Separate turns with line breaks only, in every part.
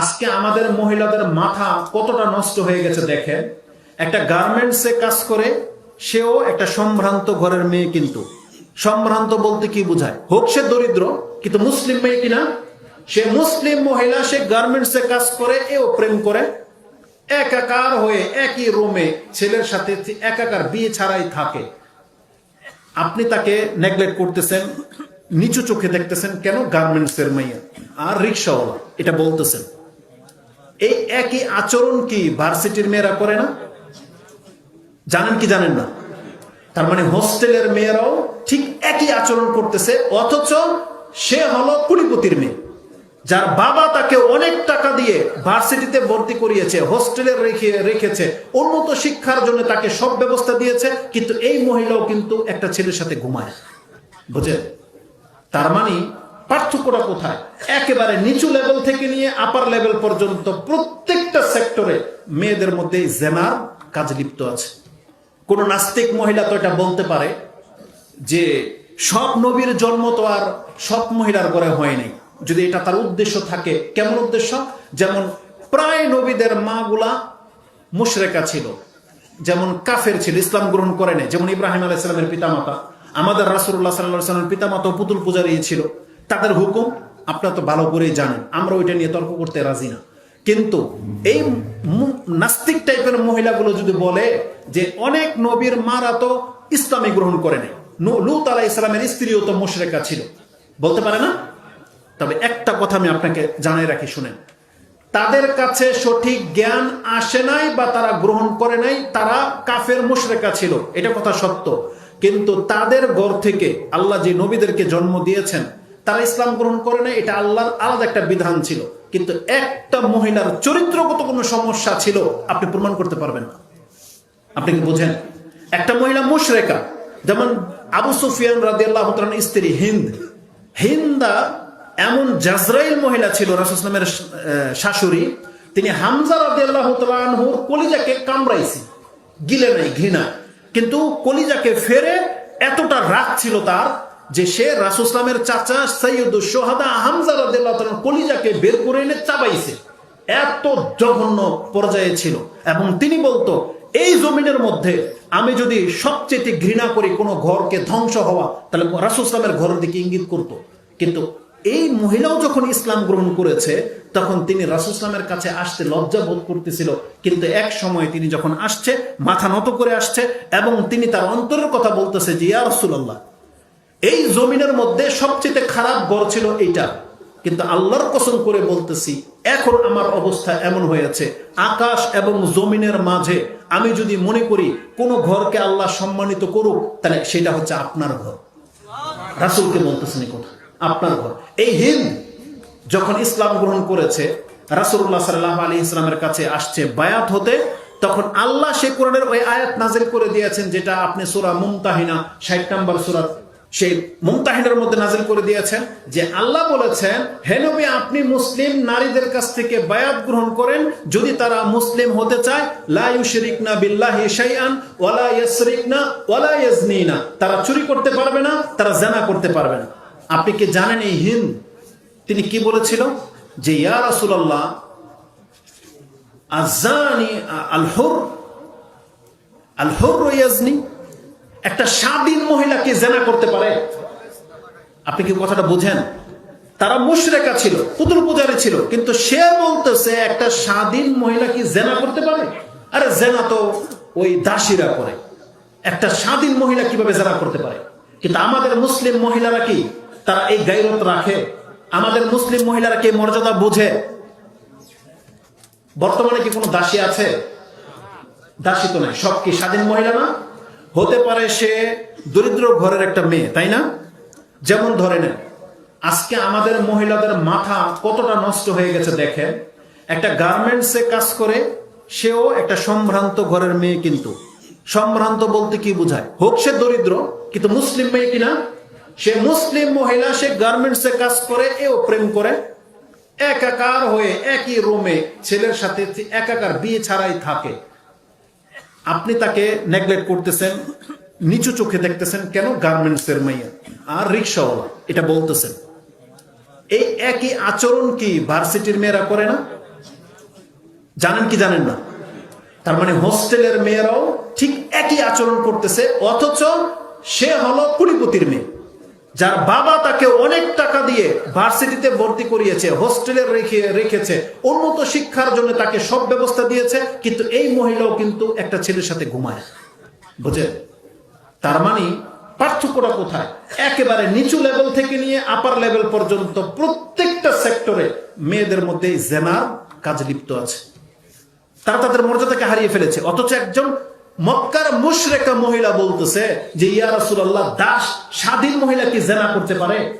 আজকে আমাদের মহিলাদের মাথা কতটা নষ্ট হয়ে গেছে দেখেন। একটা গার্মেন্টসে কাজ করে, সেও একটা সম্ভ্রান্ত ঘরের মেয়ে কিন্তু। সম্ভ্রান্ত বলতে কি বোঝায়? হোক সে দরিদ্র, কিন্তু মুসলিম মেয়ে কিনা? সে মুসলিম মহিলা, সে গার্মেন্টসে কাজ করে, এও প্রেম করে। একাকার হয়ে একই রুমে ছেলের সাথে একাকার বিয়ে ছাড়াই থাকে। আপনি তাকে নেগলেক্ট করতেছেন, নিচু চোখে দেখতেছেন, কেন গার্মেন্টস এর মাইয়া আর রিক্সাওয়ালা, এটা বলতেছেন। এই একই আচরণ কি ভার্সিটির মেয়েরা করে না? জানেন কি জানেন না? তার মানে হোস্টেলের মেয়েরাও ঠিক একই আচরণ করতেছে, অথচ সে হলো কুড়িপতির মেয়ে, যার বাবা তাকে অনেক টাকা দিয়ে ভার্সিটিতে ভর্তি করিয়েছে, হোস্টেলে রেখে, রেখেছে উন্নত শিক্ষার জন্য তাকে সব ব্যবস্থা দিয়েছে, কিন্তু এই মহিলাও কিন্তু একটা ছেলের সাথে ঘুমায় বুঝেন? তার মানে পার্থক্যটা কোথায়? একেবারে নিচু লেভেল থেকে নিয়ে আপার লেভেল পর্যন্ত প্রত্যেকটা সেক্টরে মেয়েদের মধ্যে জেনার কাজ লিপ্ত আছে। কোন নাস্তিক মহিলা তো এটা বলতে পারে যে, সব নবীর জন্ম তো আর সব মহিলার ঘরে হয়নি যদি এটা তার উদ্দেশ্য থাকে, কেমন উদ্দেশ্য? যেমন প্রায় নবীদের মাগুলা মুশরেকা ছিল, যেমন কাফের ছিল, ইসলাম গ্রহণ করে নেই। যেমন ইব্রাহিম আলাইসালামের পিতামাতা, আমাদের রাসুল্লাহ সাল্লাহ সাল্লামের পিতামাতা পুতুল পূজারী ছিল। তাদের হুকুম আপনারা তো ভালো করেই জানেন, আমরা ওইটা নিয়ে তর্ক করতে রাজি না। কিন্তু এই নাস্তিক টাইপের মহিলাগুলো যদি বলে যে অনেক নবীর মারা তো ইসলামী গ্রহণ করে নেই লুত আলাহ ইসলামের স্ত্রীও তো মুশরেকা ছিল। বলতে পারে না? তবে একটা কথা আমি আপনাকে জানাই রাখি, শুনেন। তাদের কাছে সঠিক জ্ঞান আসে নাই বা তারা গ্রহণ করে নাই, তারা কাফের মুশরেকা ছিল, এটা কথা সত্য। কিন্তু তাদের ঘর থেকে আল্লাহ যে নবীদেরকে জন্ম দিয়েছেন তারা ইসলাম গ্রহণ করে নাই, এটা আল্লাহর আলাদা একটা বিধান ছিল। কিন্তু একটা মহিলার চরিত্রগত কোনো সমস্যা ছিল, আপনি প্রমাণ করতে পারবেন না। আপনি কি বুঝেন? একটা মহিলা মুশরেকা, যেমন আবু সুফিয়ান রাদিয়াল্লাহু স্ত্রী হিন্দ। হিন্দা এমন জাজরাইল মহিলা ছিল রাসুসলামের শাশুড়ি। তিনি হামজা রাদিয়াল্লাহু তাআলা কলিজাকে কামড়াইছে। গিলে নাই, ঘৃণা। কিন্তু কলিজাকে ফেরে এতটা রাগ ছিল তার যে সে রাসুসলামের চাচা সৈয়দুল সোহাদা হামজা কলিজাকে বের করে এনে চাবাইছে। এত জঘন্য পর্যায়ে ছিল। এবং তিনি বলতো, এই জমিনের মধ্যে আমি যদি সবচেয়ে ঘৃণা করি কোনো ঘরকে ধ্বংস হওয়া, তাহলে রাসুসলামের ঘরের দিকে ইঙ্গিত করত। কিন্তু এই মহিলাও যখন ইসলাম গ্রহণ করেছে, তখন তিনি রাসুসলামের কাছে আসতে লজ্জা বোধ করতেছিল। কিন্তু এক সময় তিনি যখন আসছে, মাথা নত করে আসছে এবং তিনি তার অন্তরের কথা বলতেছে যে, ইয়া রসুল্লাহ এই জমিনের মধ্যে সবচেয়ে খারাপ গড় ছিল এইটা। কিন্তু আল্লাহর কসম করে বলতেছি, এখন আমার অবস্থা এমন হয়েছে। আকাশ এবং জমিনের মাঝে আমি যদি মনে করি কোন ঘরকে আল্লাহ সম্মানিত করুক, তাহলে সেটা হচ্ছে আপনার ঘর। রাসুলকে বলতেছেন কথা, আপনার ঘর। এই হিন্দ যখন ইসলাম গ্রহণ করেছে রাসুল্লাহ সাল্লাহ আলী ইসলামের কাছে আসছে বায়াত হতে, তখন আল্লাহ সে কোরআনের ওই আয়াত নাজিল করে দিয়েছেন, যেটা আপনি সুরা মুমতাহিনা ষাট নম্বর সুরা সেই মুমতাহিনের মধ্যে নাজিল করে দিয়েছেন যে আল্লাহ বলেছেন, হে নবী, আপনি মুসলিম নারীদের কাছ থেকে বায়াত গ্রহণ করেন। যদি তারা মুসলিম হতে চায়, লা ইউশরিকনা বিল্লাহি শাইআন ওয়ালা ইয়াসরিকনা ওয়ালা ইয়াজনিনা। তারা চুরি করতে পারবে না, তারা জানা করতে পারবে না। আপনি কি জানেন এই হিন্দ? তিনি কি বলেছিল? যে, ইয়া রাসূলুল্লাহ, আজানি আল হুর আল হুর ইয়াজনি। একটা স্বাধীন মহিলা মহিলাকে জেনা করতে পারে। আপনি কি কথাটা বুঝেন? তারা মুশরেকা ছিল, পুতুল পূজারী ছিল, কিন্তু সে বলতেছে একটা স্বাধীন মহিলা কি জেনা করতে পারে? আরে জেনা তো ওই দাসীরা করে। একটা স্বাধীন মহিলা কীভাবে জেনা করতে পারে? কিন্তু আমাদের মুসলিম মহিলারা কি? তারা এই গাইরত রাখে। আমাদের মুসলিম মহিলারা কি মর্যাদা বুঝে? বর্তমানে কি কোনো দাসী আছে? দাসী তো নাই, সব কি স্বাধীন মহিলা না? হতে পারে সে দরিদ্র ঘরের একটা মেয়ে, তাই না? যেমন ধরে নেন, আজকে আমাদের মহিলাদের মাথা কতটা নষ্ট হয়ে গেছে দেখেন। একটা গার্মেন্টসে কাজ করে, সেও একটা সম্ভ্রান্ত ঘরের মেয়ে কিন্তু। সম্ভ্রান্ত বলতে কি বোঝায়? হোক সে দরিদ্র, কিন্তু মুসলিম মেয়ে কিনা সে মুসলিম মহিলা, সে গার্মেন্টসে কাজ করে, এও প্রেম করে। একাকার হয়ে একই রুমে ছেলের সাথে একাকার বিয়ে ছাড়াই থাকে। আপনি তাকে নেগলেক্ট করতেছেন, নিচু চোখে দেখতেছেন, কেন গার্মেন্টস এর মাইয়া? আর রিক্সাওয়ালা এটা বলতেছেন। এই একই আচরণ কি ভার্সিটির মেয়েরা করে না? জানেন কি জানেন না? তার মানে হোস্টেলের মেয়েরাও ঠিক একই আচরণ করতেছে, অথচ সে হলো কুড়িপতির মেয়ে। যার বাবা তাকে অনেক টাকা দিয়ে ভার্সিটিতে ভর্তি করিয়েছে, হোস্টেলে রেখে, রেখেছে, উন্নত শিক্ষার জন্য তাকে সব ব্যবস্থা দিয়েছে, কিন্তু এই মহিলাও কিন্তু একটা ছেলের সাথে ঘুমায় বুঝে তার মানে পার্থক্যটা কোথায়? একেবারে নিচু লেভেল থেকে নিয়ে আপার লেভেল পর্যন্ত প্রত্যেকটা সেক্টরে মেয়েদের মধ্যে জেনার কাজ লিপ্ত আছে। তারা তাদের মর্যাদাকে হারিয়ে ফেলেছে, অথচ একজন মক্কার মুশরেকা মহিলা বলতেছে যে, ইয়া রাসূলুল্লাহ, দাস, স্বাধীন মহিলা কি জেনা করতে পারে?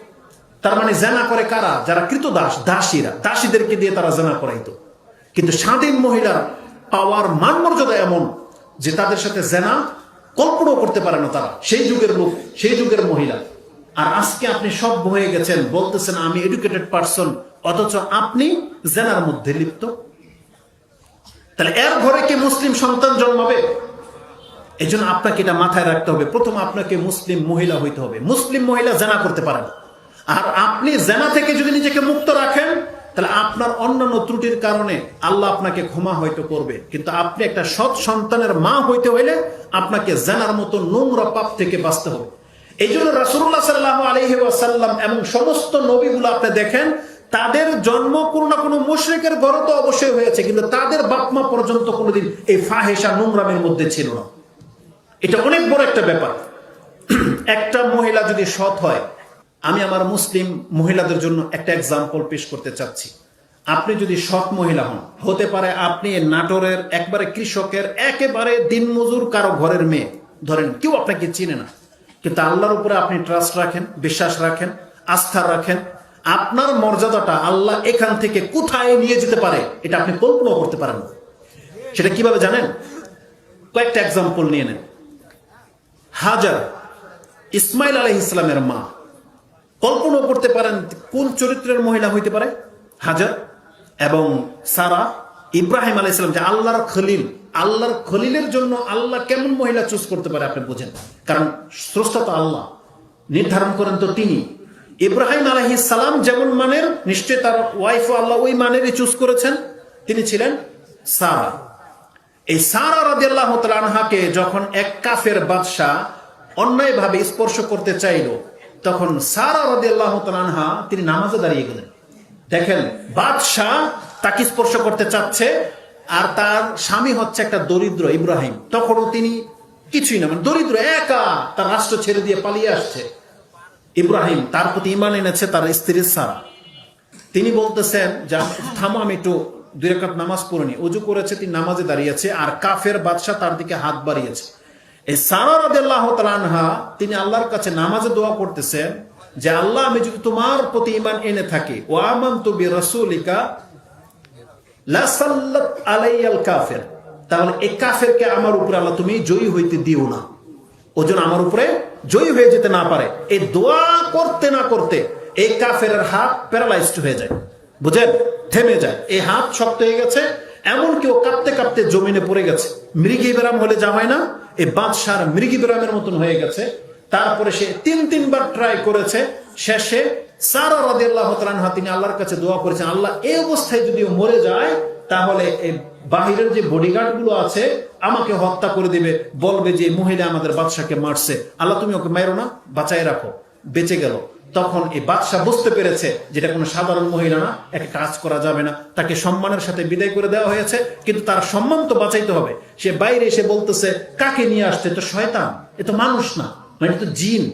তার মানে জেনা করে কারা? যারা কৃত দাস দাসীরা। দাসীদেরকে দিয়ে তারা জেনা করাইতো। কিন্তু স্বাধীন মহিলার পাওয়ার মান মর্যাদা এমন যে, তাদের সাথে জেনা কল্পনাও করতে পারে না তারা। সেই যুগের লোক, সেই যুগের মহিলা। আর আজকে আপনি সব হয়ে গেছেন, বলতেছেন, আমি এডুকেটেড পার্সন অথচ আপনি জেনার মধ্যে লিপ্ত। তাহলে এর ঘরে কি মুসলিম সন্তান জন্মাবে? এই জন্য আপনাকে এটা মাথায় রাখতে হবে। প্রথম আপনাকে মুসলিম মহিলা হইতে হবে। মুসলিম মহিলা জেনা করতে পারেন। আর আপনি জেনা থেকে যদি নিজেকে মুক্ত রাখেন, তাহলে আপনার অন্যান্য ত্রুটির কারণে আল্লাহ আপনাকে ক্ষমা হয়তো করবে। কিন্তু আপনি একটা সৎ সন্তানের মা হইতে হইলে আপনাকে জেনার মতো নোংরা পাপ থেকে বাঁচতে হবে। এই জন্য রাসুল্লাহ সাল্লাহ আলহি ওয়াসাল্লাম এবং সমস্ত নবীগুলো আপনি দেখেন, তাদের জন্ম কোনো না কোনো মুশরিকের ঘরে তো অবশ্যই হয়েছে, কিন্তু তাদের বাপমা পর্যন্ত কোনোদিন এই ফাহেসা নোংরামের মধ্যে ছিল না। এটা অনেক বড় একটা ব্যাপার। একটা মহিলা যদি সৎ হয়, আমি আমার মুসলিম মহিলাদের জন্য একটা এক্সাম্পল পেশ করতে চাচ্ছি। আপনি যদি সৎ মহিলা হন, হতে পারে আপনি নাটোরের একবারে কৃষকের একেবারে দিনমজুর কারও ঘরের মেয়ে। ধরেন, কেউ আপনাকে চিনে না। কিন্তু আল্লাহর উপরে আপনি ট্রাস্ট রাখেন, বিশ্বাস রাখেন, আস্থা রাখেন। আপনার মর্যাদাটা আল্লাহ এখান থেকে কোথায় নিয়ে যেতে পারে, এটা আপনি কল্পনাও করতে পারেন না। সেটা কীভাবে জানেন? কয়েকটা এক্সাম্পল নিয়ে নেন। হাজার ইসমাইল আলহ ইসলামের মা। কল্পনা করতে পারেন কোন চরিত্রের মহিলা হইতে পারে? হাজার। এবং সারা ইব্রাহিম আলাহ ইসলাম যে আল্লাহর খলিল, আল্লাহর খলিলের জন্য আল্লাহ কেমন মহিলা চুজ করতে পারে আপনি বোঝেন। কারণ স্রষ্টা তো আল্লাহ। নির্ধারণ করেন তো তিনি। ইব্রাহিম আলহি সালাম যেমন মানের নিশ্চয় তার ওয়াইফ আল্লাহ ওই মানেরই চুজ করেছেন। তিনি ছিলেন সারা। এই সারা রাদিয়াল্লাহ আনহাকে যখন এক কাফের বাদশাহ অন্যায়ভাবে স্পর্শ করতে চাইল, তখন সারা রাদিয়াল্লাহ আনহা তিনি নামাজে দাঁড়িয়ে গেলেন। দেখেন, বাদশাহ তাকে স্পর্শ করতে চাচ্ছে আর তার স্বামী হচ্ছে একটা দরিদ্র ইব্রাহিম। তখনও তিনি কিছুই না মানে দরিদ্র, একা তার রাষ্ট্র ছেড়ে দিয়ে পালিয়ে আসছে। ইব্রাহিম তার প্রতি ইমান এনেছে তার স্ত্রীর সারা। তিনি বলতেছেন যে থামো, আমি একটু দুই রেখাত নামাজ পড়িনি উজু করেছে, তিনি নামাজে দাঁড়িয়েছে আর কাফের বাদশাহ তার দিকে হাত বাড়িয়েছে। এই সারা রাদিয়াল্লাহ তাআলা তিনি আল্লাহর কাছে নামাজে দোয়া করতেছেন যে, আল্লাহ, আমি যদি তোমার প্রতি ইমান এনে থাকি ও সাল্লাত আলাইয়াল কাফের। তাহলে এই কাফেরকে আমার উপরে আল্লাহ তুমি জয়ী হইতে দিও না। ওজন আমার উপরে জয়ী যেতে না পারে। এই দোয়া করতে না করতে এই কাফের হাত প্যারালাইজড হয়ে যায়। বুঝেন? থেমে যায়। এই হাত শক্ত হয়ে গেছে, এমন কেউ কাঁপতে কাঁপতে জমিনে পড়ে গেছে। মৃগী বেরাম হলে জামায় না, এই বাদশার মৃগী বেরামের মতন হয়ে গেছে। তারপরে সে তিন, তিনবার ট্রাই করেছে। শেষে সারা রাদিয়াল্লাহু তাআলা তিনি আল্লাহর কাছে দোয়া করেছেন, আল্লাহ, এই অবস্থায় যদি ও মরে যায়, তাহলে এই বাহিরের যে বডিগার্ডগুলো আছে, আমাকে হত্যা করে দিবে। বলবে যে মহিলা আমাদের বাদশাকে মারছে। আল্লাহ, তুমি ওকে মারো না বাঁচাই রাখো। বেঁচে গেল। তখন এই বাদশাহ বুঝতে পেরেছে যেটা কোনো সাধারণ মহিলা না, একে কাজ করা যাবে না। তাকে সম্মানের সাথে বিদায় করে দেওয়া হয়েছে, কিন্তু তার সম্মান তো বাঁচাইতে হবে। সে বাইরে এসে বলতেছে, কাকে নিয়ে আসছে? তো শয়তান, এ তো মানুষ না মানে তো জিন।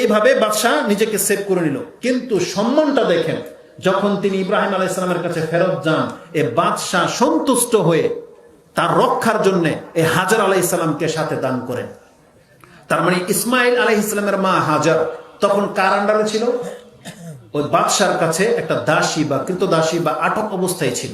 এইভাবে বাদশাহ নিজেকে সেভ করে নিল। কিন্তু সম্মানটা দেখেন, যখন তিনি ইব্রাহিম আলাহ ইসলামের কাছে ফেরত যান, এ বাদশাহ সন্তুষ্ট হয়ে তার রক্ষার জন্য এ হাজার আলাহ ইসলামকে সাথে দান করেন। তার মানে ইসমাইল আলাহ ইসলামের মা হাজার। তখন কার আন্ডারে ছিল? ওই বাদশার কাছে একটা দাসী বা কৃতদাসী বা আটক অবস্থায় ছিল।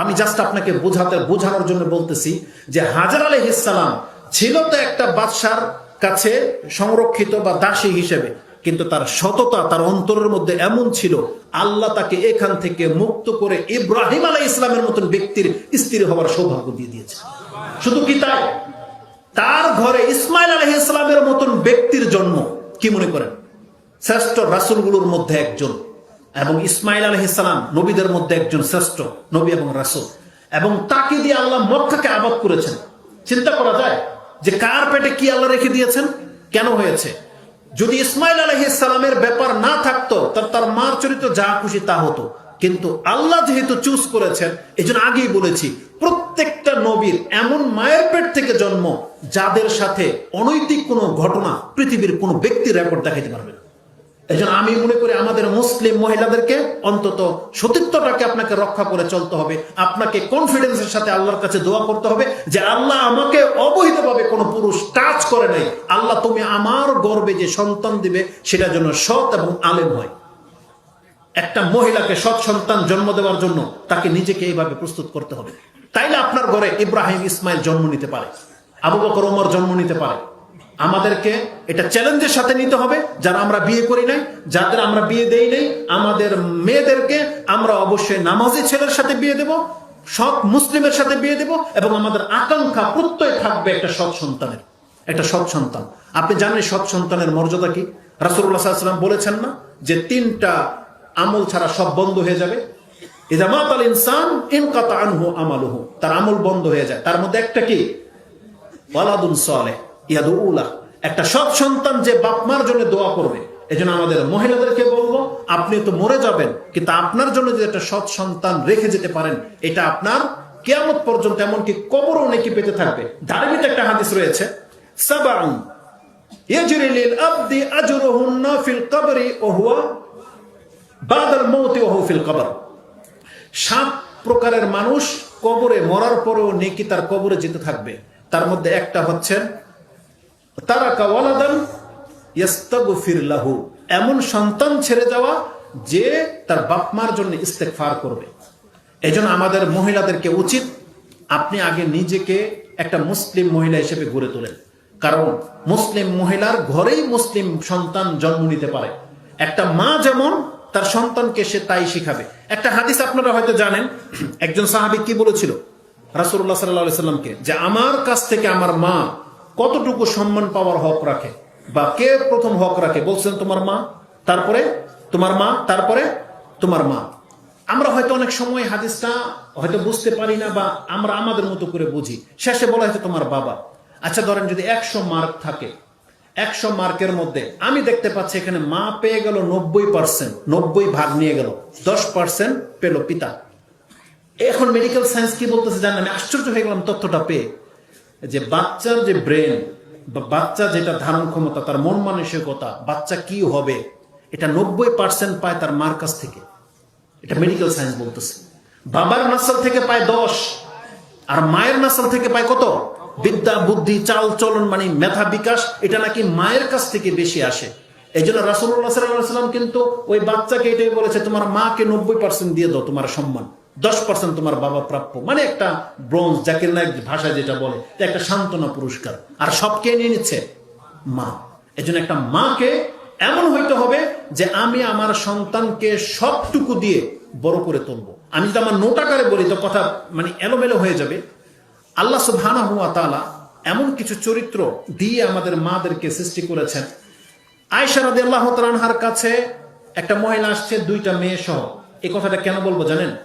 আমি জাস্ট আপনাকে বোঝাতে, বোঝানোর জন্য বলতেছি যে হাজার আলহ ইসলাম ছিল তো একটা বাদশার কাছে সংরক্ষিত বা দাসী হিসেবে, কিন্তু তার সততা, তার অন্তরের মধ্যে এমন ছিল, আল্লাহ তাকে এখান থেকে মুক্ত করে ইব্রাহিম আলাই ইসলামের মতন ব্যক্তির স্ত্রী হওয়ার সৌভাগ্য দিয়ে দিয়েছে। শুধু কি তাই? তার ঘরে ইসমাইল আলহ ইসলামের মতন ব্যক্তির জন্ম, কি মনে করেন? শ্রেষ্ঠ রাসুলগুলোর মধ্যে একজন এবং ইসমাইল আলহ ইসলাম নবীদের মধ্যে একজন শ্রেষ্ঠ নবী এবং রাসুল। এবং তাকে দিয়ে আল্লাহ মক্কাকে আবাদ করেছেন। চিন্তা করা যায় যে কার পেটে কি আল্লাহ রেখে দিয়েছেন? কেন হয়েছে? যদি ইসমাইল আলহিসালামের ব্যাপার না থাকতো, তার তার মার চরিত্র যা খুশি তা হতো। কিন্তু আল্লাহ যেহেতু চুজ করেছেন এই জন্য আগেই বলেছি, প্রত্যেকটা নবীর এমন মায়ের পেট থেকে জন্ম যাদের সাথে অনৈতিক কোনো ঘটনা পৃথিবীর কোনো ব্যক্তির রেকর্ড দেখাইতে পারবে না। এই আমি মনে করি আমাদের মুসলিম মহিলাদেরকে অন্তত সতীত্বটাকে আপনাকে রক্ষা করে চলতে হবে। আপনাকে কনফিডেন্সের সাথে আল্লাহর কাছে দোয়া করতে হবে যে আল্লাহ আমাকে অবহিতভাবে কোনো পুরুষ টাচ করে নাই। আল্লাহ, তুমি আমার গর্বে যে সন্তান দিবে, সেটা যেন সৎ এবং আলেম হয়। একটা মহিলাকে সৎ সন্তান জন্ম দেওয়ার জন্য তাকে নিজেকে এইভাবে প্রস্তুত করতে হবে। তাইলে আপনার ঘরে ইব্রাহিম ইসমাইল জন্ম নিতে পারে, আবু বকর ওমর জন্ম নিতে পারে আমাদেরকে এটা চ্যালেঞ্জের সাথে নিতে হবে। যারা আমরা বিয়ে করি নাই, যাদের আমরা বিয়ে দেই নাই, আমাদের মেয়েদেরকে আমরা অবশ্যই নামাজি ছেলের সাথে বিয়ে দেব, সৎ মুসলিমের সাথে বিয়ে দেব এবং আমাদের আকাঙ্ক্ষা প্রত্যয় থাকবে একটা সৎ সন্তানের। একটা সৎ সন্তান। আপনি জানেন সৎ সন্তানের মর্যাদা কি? রাসুল্লাহ সাল্লাম বলেছেন না যে তিনটা আমল ছাড়া সব বন্ধ হয়ে যাবে? ইজামাত আল ইনসান ইনকাতা আনহু আমালুহু। তার আমল বন্ধ হয়ে যায়। তার মধ্যে একটা কি? ওয়ালাদুন সালেহ। ইয়াদুল্লাহ একটা সৎ সন্তান যে বাপ মার জন্য দোয়া করবে, এজন্য আমাদের মহিলাদেরকে বলব, আপনি তো মরে যাবেন, কিন্তু আপনার জন্য যে একটা সৎ সন্তান রেখে যেতে পারেন, এটা আপনার কেয়ামত পর্যন্ত এমনকি কবরও নাকি পেতে থাকবে। ধার্মিক একটা হাদিস রয়েছে কবরি কবর। সাত প্রকারের মানুষ কবরে মরার পরেও নেকি তার কবরে যেতে থাকবে। তার মধ্যে একটা হচ্ছেন তারা এমন সন্তান ছেড়ে যাওয়া যে তার বাপ মার জন্য ইস্তেকফার করবে। এজন্য আমাদের মহিলাদেরকে উচিত আপনি আগে নিজেকে একটা মুসলিম মহিলা হিসেবে গড়ে তোলেন। কারণ মুসলিম মহিলার ঘরেই মুসলিম সন্তান জন্ম নিতে পারে। একটা মা যেমন তার সন্তানকে সে তাই শিখাবে। একটা হাদিস আপনারা হয়তো জানেন, একজন সাহাবি কি বলেছিল? রাসুল্লাহ সাল্লাহ সাল্লামকে যে, আমার কাছ থেকে আমার মা কতটুকু সম্মান পাওয়ার হক রাখে? বা কে প্রথম হক রাখে? বলছেন তোমার মা, তারপরে তোমার মা, তারপরে তোমার মা। আমরা হয়তো অনেক সময় হাদিসটা হয়তো বুঝতে পারি না বা আমরা আমাদের মতো করে বুঝি। শেষে বলা হয়তো তোমার বাবা। আচ্ছা ধরেন যদি একশো মার্ক থাকে, একশো মার্কের মধ্যে আমি দেখতে পাচ্ছি এখানে মা পেয়ে গেল নব্বই পার্সেন্ট, নব্বই ভাগ নিয়ে গেল, দশ পার্সেন্ট পেল পিতা। এখন মেডিকেল সায়েন্স কি বলতেছে জানেন? আমি আশ্চর্য হয়ে গেলাম তথ্যটা পেয়ে। যে বাচ্চার যে ব্রেন বাচ্চা যেটা ধারণ ক্ষমতা, তার মন মানসিকতা, বাচ্চা কি হবে, এটা নব্বই পার্সেন্ট পায় তার মার কাছ থেকে। এটা মেডিকেল সায়েন্স বলতেছে। বাবার নাসাল থেকে পায় দশ, আর মায়ের নাসাল থেকে পায় কত? বিদ্যা, বুদ্ধি, চাল, চলন মানে মেধা বিকাশ, এটা নাকি মায়ের কাছ থেকে বেশি আসে। এই জন্য রাসুল্লাহ সাল্লাম কিন্তু ওই বাচ্চাকে এটাই বলেছে, তোমার মাকে নব্বই পার্সেন্ট দিয়ে দাও, তোমার সম্মান। দশ পার্সেন্ট তোমার বাবা প্রাপ্য। মানে একটা ব্রোঞ্জ জাকির নায়ক ভাষায় যেটা বলে একটা সান্ত্বনা পুরস্কার। আর সব কে নিয়ে নিচ্ছে? মা। এই জন্য একটা মাকে এমন হইতে হবে যে আমি আমার সন্তানকে সবটুকু দিয়ে বড় করে তুলবো। আমি যদি আমার নোটাকারে বলি, তো কথা মানে এলোমেলো হয়ে যাবে। আল্লাহ সুবহানা হুয়া তালা এমন কিছু চরিত্র দিয়ে আমাদের মাদেরকে সৃষ্টি করেছেন। আয়সা রাদি আল্লাহ তালানহার কাছে একটা মহিলা আসছে, দুইটা মেয়ে সহ। এই কথাটা কেন বলব জানেন?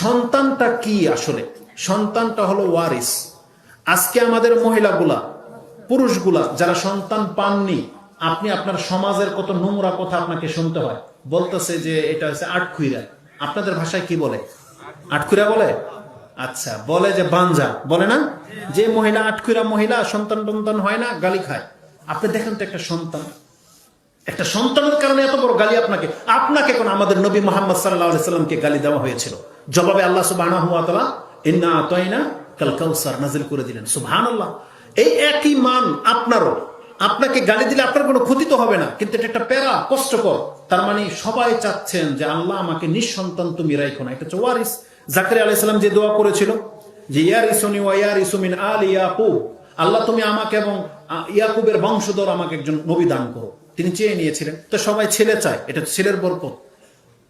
সন্তানটা কি আসলে? সন্তানটা হলো ওয়ারিস। আজকে আমাদের মহিলাগুলা, পুরুষগুলা যারা সন্তান পাননি, আপনি আপনার সমাজের কত নোংরা কথা আপনাকে শুনতে হয়। বলতেছে যে এটা হচ্ছে আটখুইরা। আপনাদের ভাষায় কি বলে? আটখুইরা বলে? আচ্ছা বলে যে বাঞ্জা। বলে না? যে মহিলা আটখুইরা মহিলা সন্তান টন্তান হয় না, গালি খায়। আপনি দেখেন তো একটা সন্তান। একটা সন্তানের কারণে এত বড় গালি আপনাকে। আপনাকে কোন আমাদের নবী মোহাম্মদ সাল্লাহ গালি দেওয়া হয়েছিল? জবাবে আল্লাহ সুবাহ ইন্না করে দিলেন। সুবহান এই একই মান আপনারও। আপনাকে গালি দিলে আপনার কোনো ক্ষতি তো হবে না, কিন্তু এটা একটা প্যারা, কষ্টকর। তার মানে সবাই চাচ্ছেন যে আল্লাহ আমাকে নিঃসন্তান তুমি রাইখো না। এটা ওয়ারিস। জাকরি আলাইসালাম যে দোয়া করেছিল, যে ইয়ার ইসনি ওয়া ইসুমিন আল ইয়াকুব। আল্লাহ তুমি আমাকে এবং ইয়াকুবের বংশধর আমাকে একজন নবী দান করো। তিনি চেয়ে নিয়েছিলেন। তো সবাই ছেলে চায়, এটা ছেলের বরকত।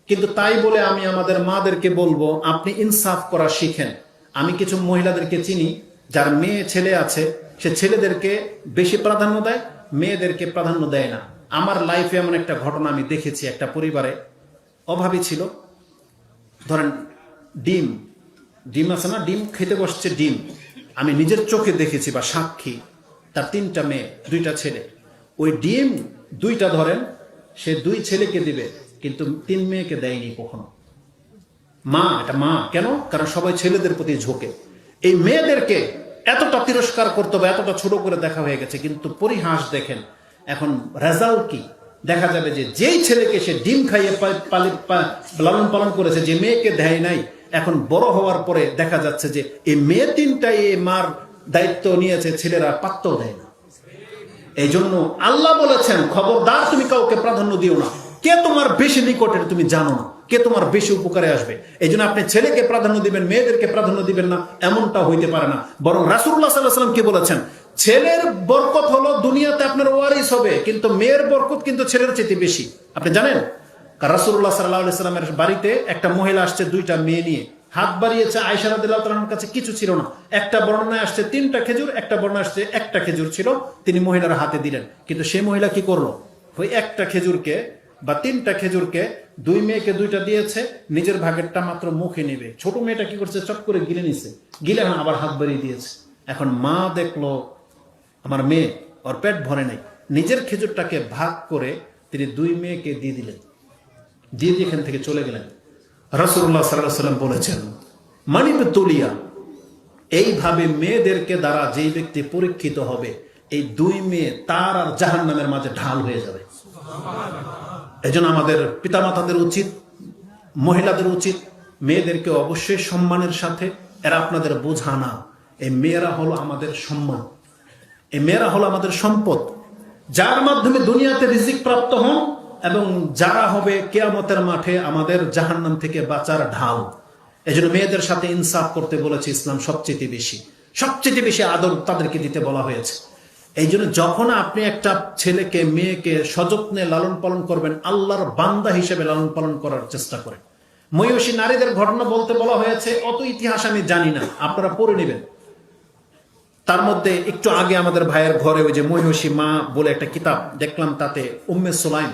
কিন্তু তাই বলে আমি আমাদের মাদেরকে বলব, আপনি ইনসাফ করা শিখেন। আমি কিছু মহিলাদেরকে চিনি, যার মেয়ে ছেলে আছে, সে ছেলেদেরকে বেশি প্রাধান্য দেয়, মেয়েদেরকে প্রাধান্য দেয় না। আমার লাইফে এমন একটা ঘটনা আমি দেখেছি একটা পরিবারে। অভাবী ছিল। ধরেন, ডিম। ডিম আছে না? ডিম খেতে বসছে ডিম। আমি নিজের চোখে দেখেছি বা সাক্ষী। তার তিনটা মেয়ে, দুইটা ছেলে। ওই ডিম দুইটা ধরেন, সে দুই ছেলেকে দিবে, কিন্তু তিন মেয়েকে দেয়নি কখনো। মা, এটা মা। কেন? কারণ সবাই ছেলেদের প্রতি ঝোঁকে। এই মেয়েদেরকে এতটা তিরস্কার করতে হবে, এতটা ছোট করে দেখা হয়ে গেছে, কিন্তু পরিহাস দেখেন, এখন রেজাল্ট কি? দেখা যাবে যে যেই ছেলেকে সে ডিম খাইয়ে লালন পালন করেছে, যে মেয়েকে দেয় নাই, এখন বড় হওয়ার পরে দেখা যাচ্ছে যে এই মেয়ে তিনটাই এই মার দায়িত্ব নিয়েছে, ছেলেরা পাত্তও দেয় না। এই জন্য আল্লাহ বলেছেন, খবরদার তুমি কাউকে প্রাধান্য দিও না। কে তোমার বেশি নিকটের তুমি জানো না। কে তোমার বেশি উপকারে আসবে। এই জন্য আপনি ছেলেকে প্রাধান্য দিবেন, মেয়েদেরকে প্রাধান্য দিবেন না। এমনটা হইতে পারে না। বরং রাসুল্লাহ সাল্লাহ সাল্লাম কি বলেছেন, ছেলের বরকত হলো দুনিয়াতে আপনার ওয়ারিস হবে, কিন্তু মেয়ের বরকত কিন্তু ছেলের চেয়ে বেশি। আপনি জানেন রাসুল্লাহ সাল্লাহ সাল্লামের বাড়িতে একটা মহিলা আসছে দুইটা মেয়ে নিয়ে। হাত বাড়িয়েছে আয়সা রাদিল্লাহ তাআলার কাছে কিছু ছিল না। একটা বর্ণনায় আসছে তিনটা খেজুর, একটা বর্ণনা আসছে একটা খেজুর ছিল, তিনি মহিলার হাতে দিলেন। কিন্তু সে মহিলা কি করল? ওই একটা খেজুরকে বা তিনটা খেজুরকে দুই মেয়েকে দুইটা দিয়েছে, নিজের ভাগেরটা মাত্র মুখে নেবে। ছোট মেয়েটা কি করছে? চট করে গিলে নিছে। গিলে এখন আবার হাত বাড়িয়ে দিয়েছে। এখন মা দেখল, আমার মেয়ে, ওর পেট ভরে নাই। নিজের খেজুরটাকে ভাগ করে তিনি দুই মেয়েকে দিয়ে দিলেন। দিয়ে দিয়ে এখান থেকে চলে গেলেন। রাসুল্লাহ সাল্লাহ সাল্লাম বলেছেন, মানিব তুলিয়া, এইভাবে মেয়েদেরকে দ্বারা যেই ব্যক্তি পরীক্ষিত হবে, এই দুই মেয়ে তার আর জাহান নামের মাঝে ঢাল হয়ে যাবে। এই জন্য আমাদের পিতামাতাদের উচিত, মহিলাদের উচিত, মেয়েদেরকে অবশ্যই সম্মানের সাথে, এরা আপনাদের বোঝা না, এই মেয়েরা হলো আমাদের সম্মান। এই মেয়েরা হলো আমাদের সম্পদ। যার মাধ্যমে দুনিয়াতে রিজিক প্রাপ্ত হন এবং যারা হবে কেয়ামতের মাঠে আমাদের জাহান্নাম থেকে বাঁচার ঢাল। এই জন্য মেয়েদের সাথে ইনসাফ করতে বলেছে ইসলাম সবচেয়ে বেশি। সবচেয়ে বেশি আদর তাদেরকে দিতে বলা হয়েছে। এই জন্য যখন আপনি একটা ছেলেকে, মেয়েকে সযত্নে লালন পালন করবেন, আল্লাহর বান্দা হিসেবে লালন পালন করার চেষ্টা করেন। ময়ূষী নারীদের ঘটনা বলতে বলা হয়েছে, অত ইতিহাস আমি জানি না, আপনারা পড়ে নেবেন। তার মধ্যে একটু আগে আমাদের ভাইয়ের ঘরে ওই যে মহিষী মা বলে একটা কিতাব দেখলাম, তাতে উম্মে সুলাইম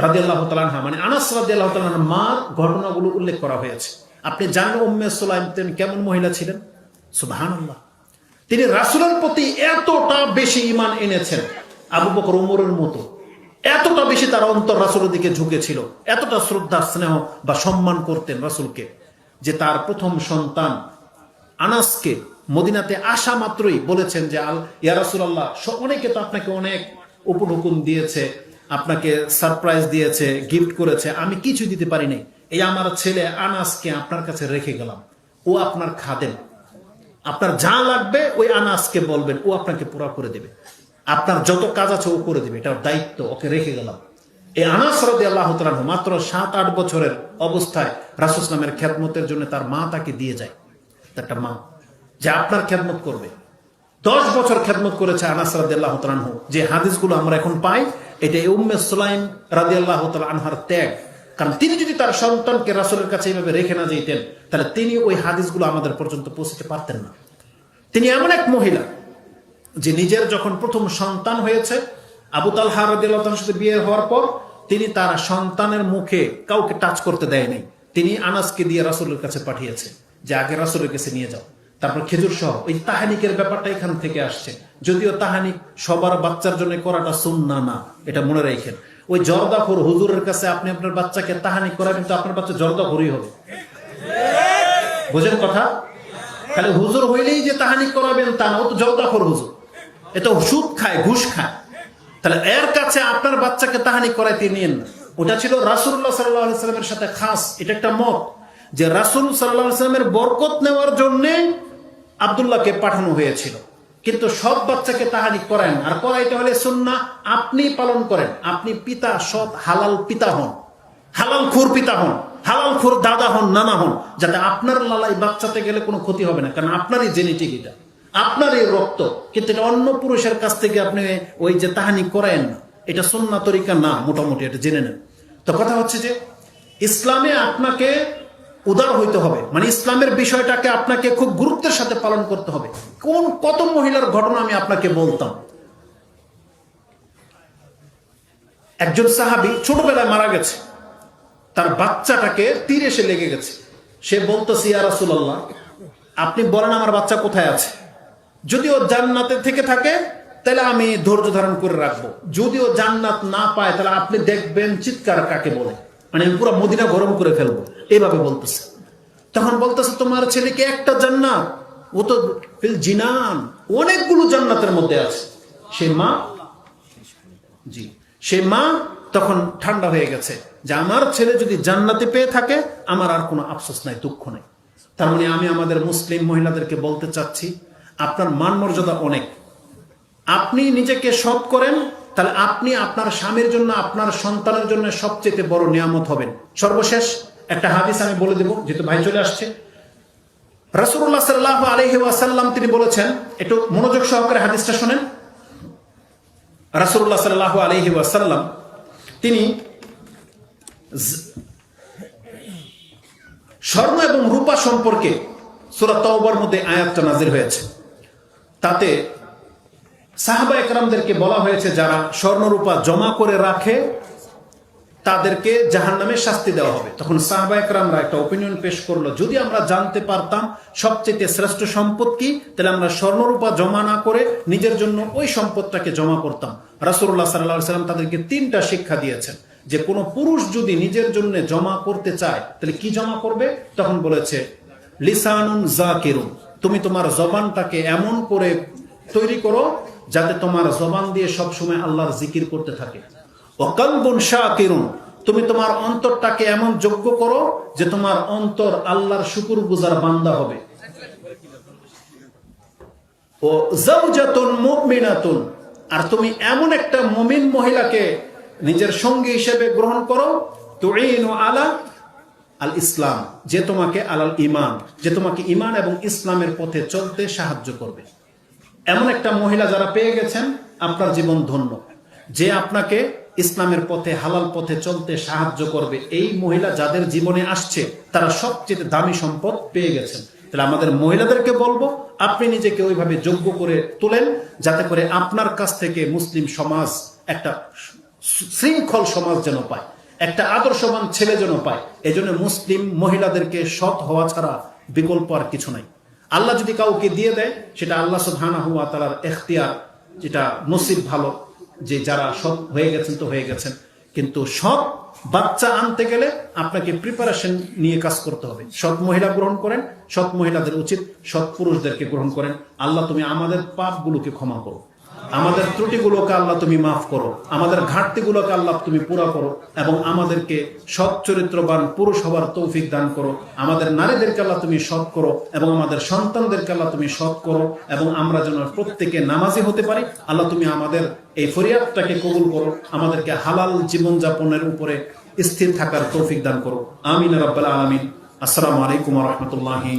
রাজি আল্লাহ তালানহা মানে আনাস রাজি আল্লাহ তালানহার মার ঘটনাগুলো উল্লেখ করা হয়েছে। আপনি জানেন উম্মে সুলাইম তিনি কেমন মহিলা ছিলেন? সুবাহান আল্লাহ তিনি রাসুলের প্রতি এতটা বেশি ইমান এনেছেন, আবু বকর উমরের মতো। এতটা বেশি তার অন্তর রাসুলের দিকে ঝুঁকেছিল। এতটা শ্রদ্ধা, স্নেহ বা সম্মান করতেন রাসুলকে যে তার প্রথম সন্তান আনাসকে মদিনাতে আসা মাত্রই বলেছেন যে, আল, ইয়া রাসূলুল্লাহ, স- অনেকে তো আপনাকে অনেক উপঢুকুন দিয়েছে আপনাকে সারপ্রাইজ দিয়েছে গিফট করেছে, আমি কিছু দিতে পারি নাই এই আমার ছেলে আনাসকে আপনার কাছে রেখে গেলাম। ও আপনার খাদেম। আপনার যা লাগবে, ওই আনাসকে বলবেন, ও আপনাকে পুরা করে দেবে। আপনার যত কাজ আছে, ও করে দেবে। এটা দায়িত্ব, ওকে রেখে গেলাম। এই আনাস রদি আল্লাহ তাআলা মাত্র সাত আট বছরের অবস্থায় রাসুস নামের খ্যাতমতের জন্য তার মা তাকে দিয়ে যায়। একটা মা, যে আপনার খেদমত করবে। দশ বছর খেদমত করেছে আনাস রাদি আল্লাহ তালানহু যে হাদিসগুলো আমরা এখন পাই এটা উম্মে সুলাইম রাদি আল্লাহ আনহার ত্যাগ। কারণ তিনি যদি তার সন্তানকে রাসুলের কাছে এইভাবে রেখে না যেতেন তাহলে তিনি ওই হাদিসগুলো আমাদের পর্যন্ত পৌঁছতে পারতেন না। তিনি এমন এক মহিলা, যে নিজের যখন প্রথম সন্তান হয়েছে, আবু তালহা রাদিয়াল্লাহু সাথে বিয়ে হওয়ার পর তিনি তার সন্তানের মুখে কাউকে টাচ করতে দেয়নি তিনি আনাসকে দিয়ে রাসুলের কাছে পাঠিয়েছে, যে আগে রাসুলের কাছে নিয়ে যাও। তারপর খেজুর সহ। ওই তাহানিকের ব্যাপারটা এখান থেকে আসছে। যদিও তাহানিক সবার বাচ্চার জন্য করাটা সুন্না না, এটা মনে রাখেন। ওই জর্দাফর হুজুরের কাছে আপনি আপনার বাচ্চাকে তাহানিক করাবেন তো আপনার বাচ্চা জর্দাফরই হবে। বুঝেন কথা? তাহলে হুজুর হইলেই যে তাহানি করাবেন তা না, ও তো জলদাখর হুজুর। এটা সুদ খায়, ঘুষ খায়। তাহলে এর কাছে আপনার বাচ্চাকে তাহানি করাইতে নিয়েন না। ওটা ছিল রাসুল্লাহ সাল্লাহ সাল্লামের সাথে খাস, এটা একটা মত। যে রাসুল সাল্লাহ সাল্লামের বরকত নেওয়ার জন্য আবদুল্লাহকে পাঠানো হয়েছিল। কিন্তু সব বাচ্চাকে তাহানি করেন। আর করাইতে হলে সুন্না আপনি পালন করেন। আপনি পিতা সৎ, হালাল পিতা হন। হালাল খুর পিতা হন। হালাল খুর দাদা হন, নানা হন। যাতে আপনার লালাই বাচ্চাতে গেলে কোনো ক্ষতি হবে না। কারণ আপনারই জেনেটিক এটা। আপনারই রক্ত। কিন্তু এটা অন্য পুরুষের কাছ থেকে আপনি ওই যে তাহানি করায়েন না। এটা সন্না তরিকা না, মোটামুটি, এটা জেনে নেন। তো কথা হচ্ছে যে, ইসলামে আপনাকে উদার হইতে হবে। মানে ইসলামের বিষয়টাকে আপনাকে খুব গুরুত্বের সাথে পালন করতে হবে। কোন, কত মহিলার ঘটনা আমি আপনাকে বলতাম? একজন সাহাবি ছোটবেলায় মারা গেছে। তার বাচ্চাটাকে তীর এসে লেগে গেছে। সে বলতেছে, ইয়া রাসূলুল্লাহ, আপনি বলেন আমার বাচ্চা কোথায় আছে? যদি ও জান্নাতে থেকে থাকে, তাহলে আমি ধৈর্য ধারণ করে রাখব। যদি ও জান্নাত না পায়, তাহলে আপনি দেখবেন চিৎকার কাকে বলে? মানে আমি পুরো মদিনা গরম করে ফেলব। এইভাবে বলতেছে। তখন বলতেছে, তোমার ছেলেকে একটা জান্নাত। ও তো জিনান, অনেকগুলো জান্নাতের মধ্যে আছে। সে মা, জি, সে মা তখন ঠান্ডা হয়ে গেছে যে আমার ছেলে যদি জান্নাতে পেয়ে থাকে, আমার আর কোনো আফসোস নাই, দুঃখ নাই। তার মানে আমি আমাদের মুসলিম মহিলাদেরকে বলতে চাচ্ছি, আপনার মান মর্যাদা অনেক। আপনি নিজেকে সৎ করেন তাহলে আপনি আপনার স্বামীর জন্য, আপনার সন্তানের জন্য সবচেয়ে বড় নিয়ামত হবেন। সর্বশেষ একটা হাদিস আমি বলে দেব, যেহেতু ভাই চলে আসছে। রাসূলুল্লাহ সাল্লাল্লাহু আলাইহি ওয়াসাল্লাম তিনি বলেছেন, একটু মনোযোগ সহকারে হাদিসটা শোনেন। রাসূলুল্লাহ সাল্লাল্লাহু আলাইহি ওয়াসাল্লাম তিনি স্বর্ণ এবং রূপা সম্পর্কে সূরা তওবার মধ্যে আয়াতটা নাজির হয়েছে। তাতে সাহাবা একরামদেরকে বলা হয়েছে, যারা স্বর্ণরূপা জমা করে রাখে, তাদেরকে জাহান নামে শাস্তি দেওয়া হবে। তখন সাহাবা একরামরা একটা ওপিনিয়ন পেশ করল, যদি আমরা জানতে পারতাম সবচেয়ে শ্রেষ্ঠ সম্পদ কি, তাহলে আমরা স্বর্ণরূপা জমা না করে নিজের জন্য ওই সম্পদটাকে জমা করতাম। রাসূলুল্লাহ সাল্লাল্লাহু আলাইহি সাল্লাম তাদেরকে তিনটা শিক্ষা দিয়েছেন, যে কোনো পুরুষ যদি নিজের জন্য জমা করতে চায়, তাহলে কি জমা করবে? তখন বলেছে, লিসানুন জাকিরুন, তুমি তোমার জবানটাকে এমন করে তৈরি করো যাতে তোমার জবান দিয়ে সবসময় আল্লাহর জিকির করতে থাকে। অকালবন শাকিরুন, তুমি তোমার অন্তরটাকে এমন যোগ্য করো যে তোমার অন্তর আল্লাহর শুকুর গুজার বান্দা হবে। ও আর তুমি এমন একটা মুমিন মহিলাকে নিজের সঙ্গী হিসেবে গ্রহণ করো তুইনু আলা আল ইসলাম যে তোমাকে আলাল ইমান, যে তোমাকে ইমান এবং ইসলামের পথে চলতে সাহায্য করবে। এমন একটা মহিলা যারা পেয়ে গেছেন, আপনার জীবন ধন্য। যে আপনাকে ইসলামের পথে, হালাল পথে চলতে সাহায্য করবে, এই মহিলা যাদের জীবনে আসছে, তারা সবচেয়ে দামি সম্পদ পেয়ে গেছেন। তাহলে আমাদের মহিলাদেরকে বলব, আপনি নিজেকে ওইভাবে যোগ্য করে তোলেন, যাতে করে আপনার কাছ থেকে মুসলিম সমাজ একটা শৃঙ্খল সমাজ যেন পায়, একটা আদর্শবান ছেলে যেন পায়। এজন্য মুসলিম মহিলাদেরকে সৎ হওয়া ছাড়া বিকল্প আর কিছু নাই। আল্লাহ যদি কাউকে দিয়ে দেয়, সেটা আল্লাহ সুবহানাহু হুয়া তাআলার এখতিয়ার, যেটা নসিব ভালো, যে যারা সব হয়ে গেছেন তো হয়ে গেছেন। কিন্তু সব বাচ্চা আনতে গেলে আপনাকে প্রিপারেশন নিয়ে কাজ করতে হবে। সৎ মহিলা গ্রহণ করেন, সৎ মহিলাদের উচিত, সৎ পুরুষদেরকে গ্রহণ করেন। আল্লাহ তুমি আমাদের পাপগুলোকে ক্ষমা করো। আমাদের ত্রুটিগুলোকে আল্লাহ তুমি মাফ করো। আমাদের ঘাটতিগুলোকে আল্লাহ তুমি পুরা করো এবং আমাদেরকে সৎ চরিত্রবান, পুরুষ হবার তৌফিক দান করো। আমাদের নারীদেরকে আল্লাহ তুমি সৎ করো এবং আমাদের সন্তানদেরকে আল্লাহ তুমি সৎ করো এবং আমরা যেন প্রত্যেকে নামাজি হতে পারি। আল্লাহ তুমি আমাদের এই ফরিয়াদটাকে কবুল করো, আমাদেরকে হালাল জীবনযাপনের উপরে স্থির থাকার তৌফিক দান করো। আমিন রাব্বাল আলামিন। আসসালামু আলাইকুম রাহমাতুল্লাহি